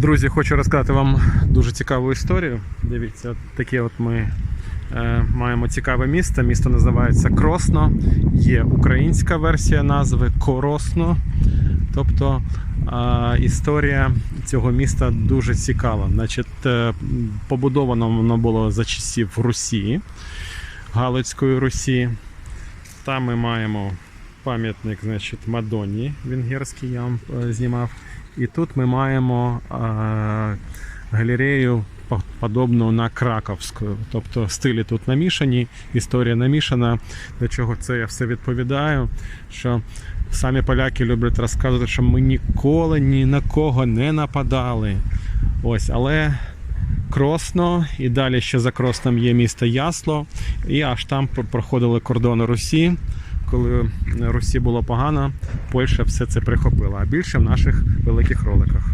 Друзі, хочу розказати вам дуже цікаву історію. Дивіться, таке от ми е, маємо цікаве місто. Місто називається Кросно. Є українська версія назви Коросно. Тобто е, історія цього міста дуже цікава. Значить, е, побудовано воно було за часів Русі, Галицької Русі. Там ми маємо пам'ятник, значить, Мадонні венгерський, я вам е, знімав. І тут ми маємо е, галерею подобну на Краковську. Тобто стилі тут намішані, історія намішана. До чого це я все відповідаю? Що самі поляки люблять розказувати, що ми ніколи ні на кого не нападали. Ось, але Кросно, і далі ще за Кросном є місто Ясло, і аж там проходили кордони Русі. Коли Русі було погано, Польща все це прихопила. А більше в наших великих роликах.